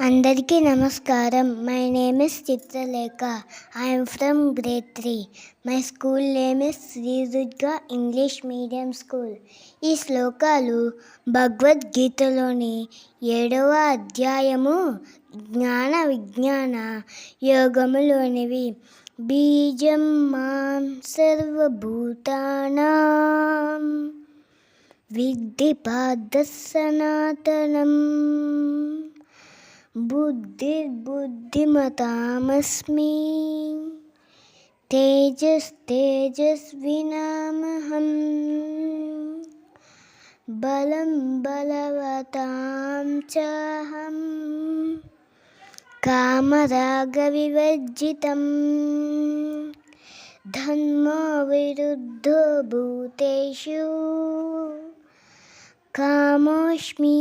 అందరికీ నమస్కారం. My name is Chitralekha. I'm from grade three my school name is Shri Durga English medium school ఈ శ్లోకాలు భగవద్గీతలోని ఏడవ అధ్యాయము జ్ఞాన విజ్ఞాన యోగములోనివి. బీజం మాం సర్వభూతానాం విద్ధి పాద సనాతనం बुद्धिर्बुद्धिमतामस्मि तेजस्तेजस्विनामहं बलं बलवतां चाहं कामरागविवर्जितं धर्मो विरुद्धो भूतेषु कामोऽस्मि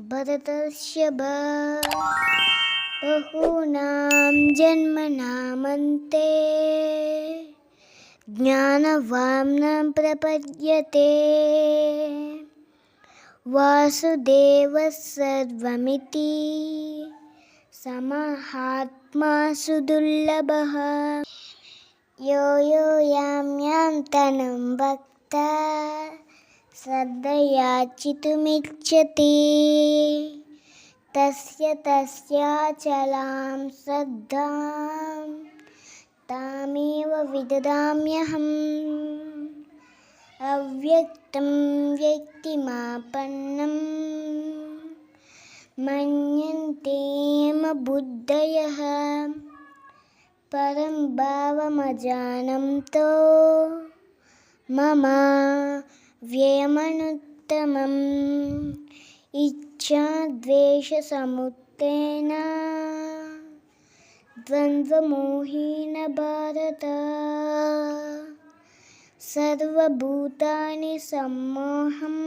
भरतर्षभ बहूनां जन्मनामन्ते। ज्ञानवाम्नां प्रपद्यते। वासुदेवः सर्वमिति। समहात्मा सुदुर्लभः यो यो यां यां तनुं भक्ता श्रद्धयाचितुमिच्छति तस्य तस्याचलां श्रद्धां तामेव विददाम्यहम् अव्यक्तं व्यक्तिमापन्नं मन्यन्ते बुद्धयः। परं भावमजानन्तो मम వ్యయమనుత్తమం ఇచ్చాద్వేషసముత్తేన ద్వంద్వమోహేన భారత సర్వభూతాని సమ్మోహం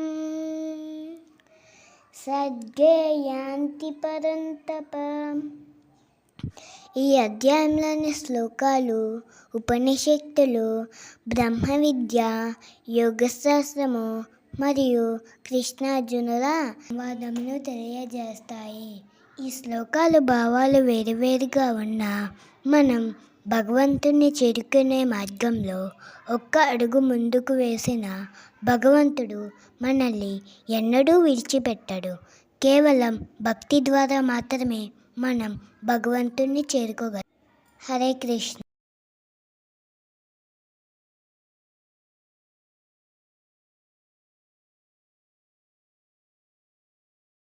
సద్గే యాంతి పరంతప ఈ అధ్యాయంలోని శ్లోకాలు ఉపనిషత్తులు బ్రహ్మ విద్య యోగశాస్త్రము మరియు కృష్ణార్జునుల వాదమును తెలియజేస్తాయి. ఈ శ్లోకాలు భావాలు వేరువేరుగా ఉన్నా మనం భగవంతుని చేరుకునే మార్గంలో ఒక్క అడుగు ముందుకు వేసిన భగవంతుడు మనల్ని ఎన్నడూ విడిచిపెట్టడు. కేవలం భక్తి ద్వారా మాత్రమే మనం భగవంతుణ్ణి చేరుకోగలం. హరే కృష్ణ.